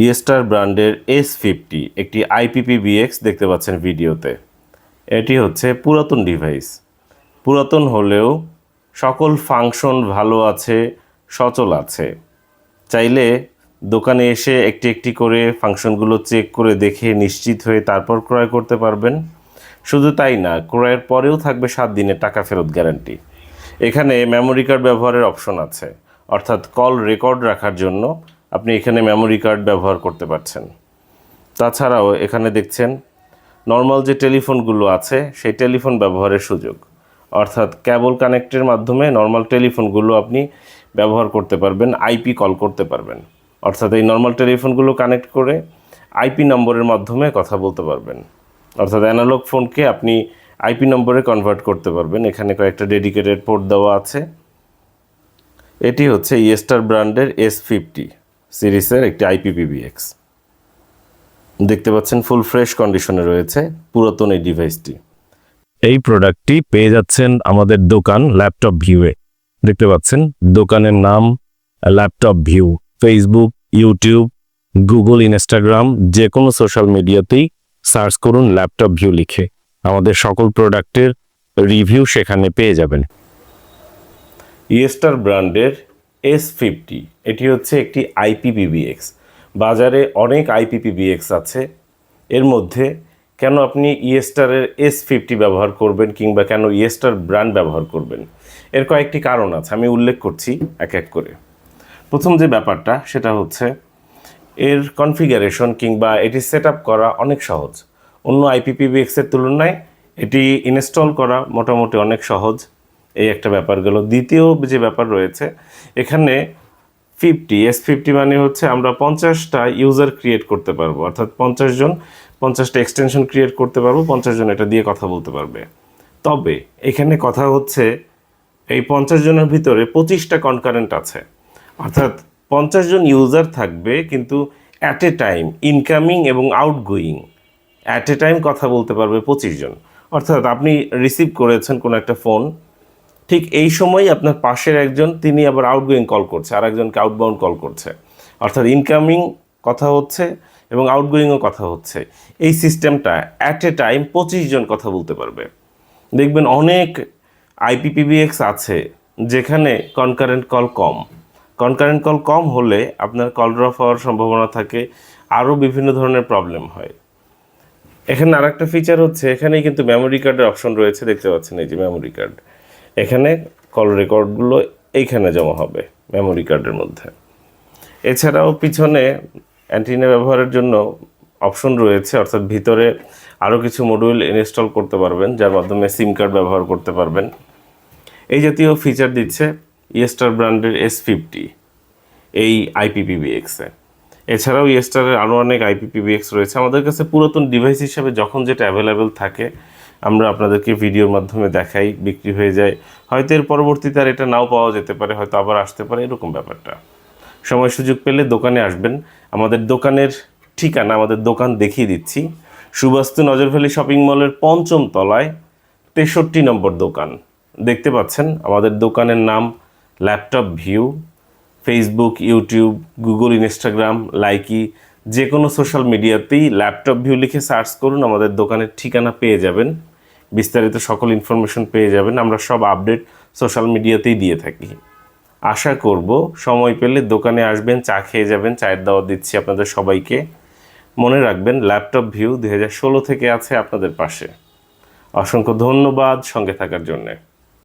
ইয়েস্টার ব্র্যান্ডের S fifty একটি IPP bx দেখতে পাচ্ছেন ভিডিওতে। এটি হচ্ছে পুরাতন ডিভাইস পুরাতন হলেও সকল ফাংশন ভালো আছে, সচল আছে। চাইলে দোকানে এসে একটি একটি করে ফাংশনগুলো চেক করে দেখে নিশ্চিত হয়ে তারপর ক্রয় করতে পারবেন। শুধু তাই না, ক্রয়ের পরেও থাকবে সাত দিনের টাকা ফেরত গ্যারান্টি এখানে মেমোরি কার্ড ব্যবহারের অপশন আছে। অর্থাৎ কল রেকর্ড রাখার জন্য আপনি এখানে মেমোরি কার্ড ব্যবহার করতে পারছেন। তাছাড়াও এখানে দেখছেন নর্মাল যে টেলিফোনগুলো আছে, সেই টেলিফোন ব্যবহারের সুযোগ। অর্থাৎ ক্যাবল কানেক্টের মাধ্যমে নর্মাল টেলিফোনগুলো আপনি ব্যবহার করতে পারবেন আইপি কল করতে পারবেন। অর্থাৎ এই নর্মাল টেলিফোনগুলো কানেক্ট করে আইপি নম্বরের মাধ্যমে কথা বলতে পারবেন। অর্থাৎ অ্যানালগ ফোনকে আপনি আইপি নম্বরে কনভার্ট করতে পারবেন। এখানে কয়েকটা ডেডিকেটেড পোর্ট দেওয়া আছে। এটি হচ্ছে ইয়েস্টার ব্র্যান্ডের এস ফিফটি সিরিজের একটি আইপিপিবিএক্স দেখতে পাচ্ছেন ফুল ফ্রেশ কন্ডিশনে রয়েছে পুরাতন এই ডিভাইসটি। এই প্রোডাক্টটি পেয়ে যাচ্ছেন আমাদের দোকান ল্যাপটপ ভিউয়ে। দেখতে পাচ্ছেন দোকানের নাম Laptop View. Facebook YouTube Google Instagram যে কোনো সোশ্যাল মিডিয়াতেই সার্চ করুন ল্যাপটপ ভিউ লিখে। আমাদের সকল প্রোডাক্টের রিভিউ সেখানে পেয়ে যাবেন। ইয়েস্টার ব্র্যান্ডের এস ফিফটি এটি হচ্ছে একটি আইপিপিবিএক্স বাজারে অনেক আইপিপিবিএক্স আছে। এর মধ্যে কেন আপনি ইয়েস্টারের এস ফিফটি ব্যবহার করবেন কিংবা কেন ইয়েস্টার ব্র্যান্ড ব্যবহার করবেন? এর কয়েকটি কারণ আছে, আমি উল্লেখ করছি এক এক করে। প্রথম যে ব্যাপারটা, সেটা হচ্ছে এর কনফিগারেশন কিংবা এটি সেট করা অনেক সহজ। অন্য আইপিপিবিএক্সের তুলনায় এটি ইনস্টল করা মোটামুটি অনেক সহজ। এই একটা ব্যাপার গেল। দ্বিতীয় যে ব্যাপার রয়েছে, এখানে ফিফটি এস ফিফটি মানে হচ্ছে আমরা পঞ্চাশটা ইউজার ক্রিয়েট করতে পারব। অর্থাৎ পঞ্চাশ জন, পঞ্চাশটা এক্সটেনশন ক্রিয়েট করতে পারব, পঞ্চাশ জন এটা দিয়ে কথা বলতে পারবে। তবে এখানে কথা হচ্ছে, এই পঞ্চাশ জনের ভিতরে পঁচিশটা কনকারেন্ট আছে। অর্থাৎ পঞ্চাশ জন ইউজার থাকবে কিন্তু অ্যাট এ টাইম ইনকামিং এবং আউটগোয়িং অ্যাট এ টাইম কথা বলতে পারবে পঁচিশ জন। অর্থাৎ আপনি রিসিভ করেছেন কোনো একটা ফোন ঠিক এই সময়ই আপনার পাশের একজন, তিনি আবার আউটগোয়িং কল করছে, আর একজনকে আউটবাউন্ড কল করছে। অর্থাৎ ইনকামিং কথা হচ্ছে এবং আউটগোয়িংও কথা হচ্ছে। এই সিস্টেমটা অ্যাট এ টাইম পঁচিশ জন কথা বলতে পারবে। দেখবেন অনেক আইপিপিবিএক্স আছে, যেখানে কনকারেন্ট কল কম। কনকারেন্ট কল কম হলে আপনার কল ড্রপ হওয়ার সম্ভাবনা থাকে, আরও বিভিন্ন ধরনের প্রবলেম হয়। এখানে আর একটা ফিচার হচ্ছে এখানে কিন্তু মেমোরি কার্ডের অপশন রয়েছে, দেখতে পাচ্ছেন এই যে মেমোরি কার্ড এখানে কল রেকর্ডগুলো এইখানে জমা হবে মেমোরি কার্ডের মধ্যে। এছাড়াও পিছনে অ্যান্টিনা ব্যবহারের জন্য অপশন রয়েছে, অর্থাৎ ভিতরে আরও কিছু মডিউল ইনস্টল করতে পারবেন, যার মাধ্যমে সিম কার্ড ব্যবহার করতে পারবেন। এই জাতীয় ফিচার দিচ্ছে ইয়েস্টার ব্র্যান্ডের এস ফিফটি এই আইপিপিবিএক্সে এছাড়াও ইয়েস্টারের আরও অনেক আইপিপিবিএক্স রয়েছে। আমাদের কাছে পুরাতন ডিভাইস হিসাবে যখন যেটা অ্যাভেলেবেল থাকে আমরা আপনাদেরকে ভিডিওর মাধ্যমে দেখাই, বিক্রি হয়ে যায়। হয়তো এর পরবর্তীতে আর এটা নাও পাওয়া যেতে পারে, হয়তো আবার আসতে পারে, এরকম ব্যাপারটা। সময় সুযোগ পেলে দোকানে আসবেন। আমাদের দোকানের ঠিকানা, আমাদের দোকান দেখিয়ে দিচ্ছি। সুবাস্তু নজরভ্যালি শপিং মলের পঞ্চম তলায় তেষট্টি নম্বর দোকান। দেখতে পাচ্ছেন, আমাদের দোকানের নাম Laptop View Facebook YouTube Google Instagram Likee যে কোনো সোশ্যাল মিডিয়াতেই ল্যাপটপ ভিউ লিখে সার্চ করুন, আমাদের দোকানের ঠিকানা পেয়ে যাবেন। বিস্তারিত সকল ইনফরমেশন পেয়ে যাবেন। আমরা সব আপডেট সোশ্যাল মিডিয়াতেই দিয়ে থাকি। আশা করব সময় পেলে দোকানে আসবেন, চা খেয়ে যাবেন, চায়ের দাওয়া দিচ্ছি আপনাদের সবাইকে। মনে রাখবেন ল্যাপটপ ভিউ দু হাজার ষোলো থেকে আছে আপনাদের পাশে। অসংখ্য ধন্যবাদ সঙ্গে থাকার জন্যে।